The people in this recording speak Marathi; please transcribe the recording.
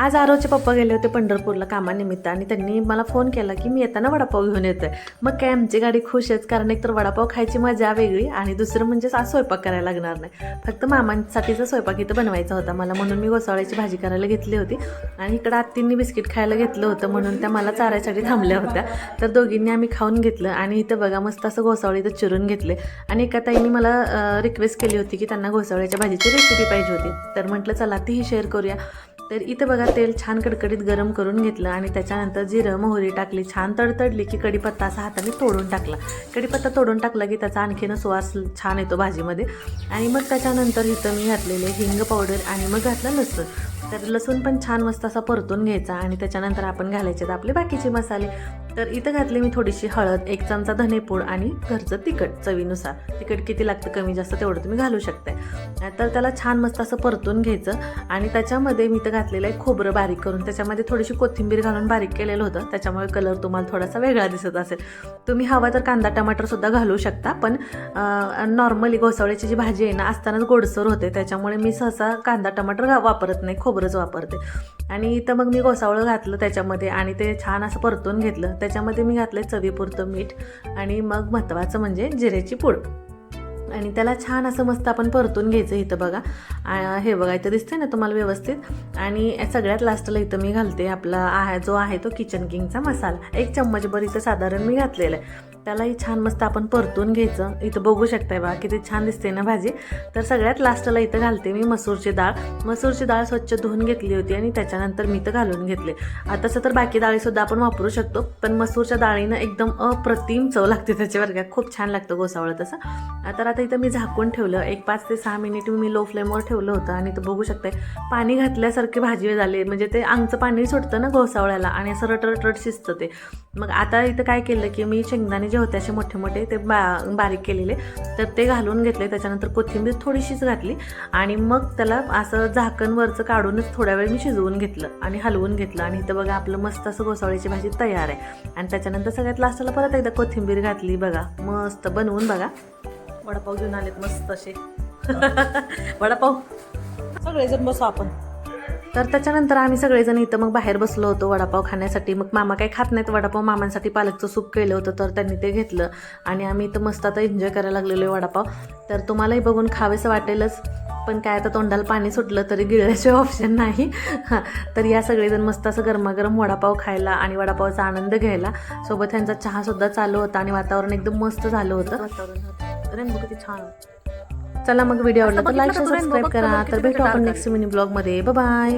आज आरोचे पप्पा गेले होते पंढरपूरला कामानिमित्त आणि त्यांनी मला फोन केला की मी येताना वडापाव घेऊन येतोय. मग काय आमची गाडी खुश आहेत कारण एकतर वडापाव खायची मजा वेगळी आणि दुसरं म्हणजे आज स्वयंपाक करायला लागणार नाही. फक्त मामांसाठीचा स्वयंपाक इथं बनवायचा होता. मला म्हणून मी घोसावळ्याची भाजी करायला घेतली होती आणि इकडं आत्तींनी बिस्किट खायला घेतलं होतं म्हणून त्या मला चारायसाठी थांबल्या होत्या. तर दोघींनी आम्ही खाऊन घेतलं आणि इथं बघा मस्त असं घोसावळी इथं चिरून घेतले. आणि एका ताईंनी मला रिक्वेस्ट केली होती की त्यांना घोसावळ्याच्या भाजीची रेसिपी पाहिजे होती. तर म्हटलं चला तीही शेअर करूया. तर इथं बघा तेल छान कडकडीत गरम करून घेतलं आणि त्याच्यानंतर जिरं मोहरी टाकली छान तडतडली की कढीपत्ता असा हाताने तोडून टाकला. कढीपत्ता तोडून टाकला की त्याचा आणखीन सुवास छान येतो भाजीमध्ये. आणि मग त्याच्यानंतर इथं मी घातलेले हिंग पावडर आणि मग घातलं लसूण. तर लसूण पण छान मस्त असा परतून घ्यायचा आणि त्याच्यानंतर आपण घालायचे आपले बाकीचे मसाले. तर इथं घातली मी थोडीशी हळद एक चमचा धनेपूड आणि घरचं तिखट चवीनुसार. तिखट किती लागतं कमी जास्त तेवढं तुम्ही घालू शकताय. तर त्याला छान मस्त असं परतून घ्यायचं आणि त्याच्यामध्ये मी तर घातलेलं आहे खोबरं बारीक करून. त्याच्यामध्ये थोडीशी कोथिंबीर घालून बारीक केलेलं होतं. त्याच्यामुळे कलर तुम्हाला थोडासा वेगळा दिसत असेल. तुम्ही हवा तर कांदा टमाटरसुद्धा घालू शकता पण नॉर्मली घोसावळ्याची जी भाजी आहे ना असतानाच गोडसर होते. त्याच्यामुळे मी सहसा कांदा टमाटर घा- वापरत नाही खोबरंच वापरते. आणि इथं मग मी घोसावळं घातलं त्याच्यामध्ये आणि ते छान असं परतून घेतलं. त्याच्यामध्ये मी घातलं चवीपुरतं मीठ आणि मग महत्त्वाचं म्हणजे जिरेची पूड. आणि त्याला छान असं मस्त आपण परतून घ्यायचं इथं बघा. हे बघा इथं दिसतंय ना तुम्हाला व्यवस्थित? आणि सगळ्यात लास्टला इथं मी घालते आपला आहे जो आहे तो किचन किंगचा मसाला. एक चम्मचभर इथं साधारण मी घातलेला आहे. त्यालाही छान मस्त आपण परतून घ्यायचं. इथं बघू शकताय बा किती छान दिसते ना भाजी. तर सगळ्यात लास्टला इथं घालते मी मसूरची डाळ. मसूरची डाळ स्वच्छ धुवून घेतली होती आणि त्याच्यानंतर मी इथं घालून घेतले. आताचं तर बाकी डाळीसुद्धा आपण वापरू शकतो पण मसूरच्या डाळीनं एकदम अप्रतिम चव लागते त्याच्यावर काय खूप छान लागतं गोसावळं तसं. तर आता इथं मी झाकून ठेवलं. एक पाच ते सहा मिनिट मी लो फ्लेमवर ठेवलं होतं आणि इथं बघू शकताय पाणी घातल्यासारखी भाजी झाली. म्हणजे ते अंगचं पाणी सुटतं ना गोसावळ्याला आणि असं रटरटरट शिजतं ते. मग आता इथं काय केलं की मी शेंगदाणे जे होते असे मोठे मोठे ते बा बारीक केलेले तर ते घालून घेतले. त्याच्यानंतर कोथिंबीर थोडीशीच घातली आणि मग त्याला असं झाकण वरचं काढूनच थोड्या वेळ मी शिजवून घेतलं आणि हलवून घेतलं. आणि इथं बघा आपलं मस्त असं घोसाळीची भाजी तयार आहे. आणि त्याच्यानंतर सगळ्यात लास्टला परत एकदा कोथिंबीर घातली बघा. मस्त बनवून बघा. वडापाव घेऊन आलेत मस्त असे. वडापाव. सगळेजण बसू आपण. तर त्याच्यानंतर आम्ही सगळेजण इथं मग बाहेर बसलो होतो वडापाव खाण्यासाठी. मग मामा काही खात नाहीत. वडापाव मामांसाठी पालकचं सूप केलं होतं तर त्यांनी ते घेतलं. आणि आम्ही इथं मस्त आता एन्जॉय करायला लागलेलो आहे वडापाव. तर तुम्हालाही बघून खावेसं वाटेलच. पण काय आता तोंडाला पाणी सुटलं तरी गिळल्याशिवाय ऑप्शन नाही. हां तर या सगळेजण मस्त असं गरमागरम वडापाव खायला आणि वडापावचा आनंद घ्यायला. सोबत त्यांचा चहासुद्धा चालू होता आणि वातावरण एकदम मस्त झालं होतं. वातावरण रेनबो किती छान चला मग व्हिडिओ आवडला तर लाईक सबस्क्राईब करा. तर भेटू आपण नेक्स्ट मिनी ब्लॉगमध्ये बाय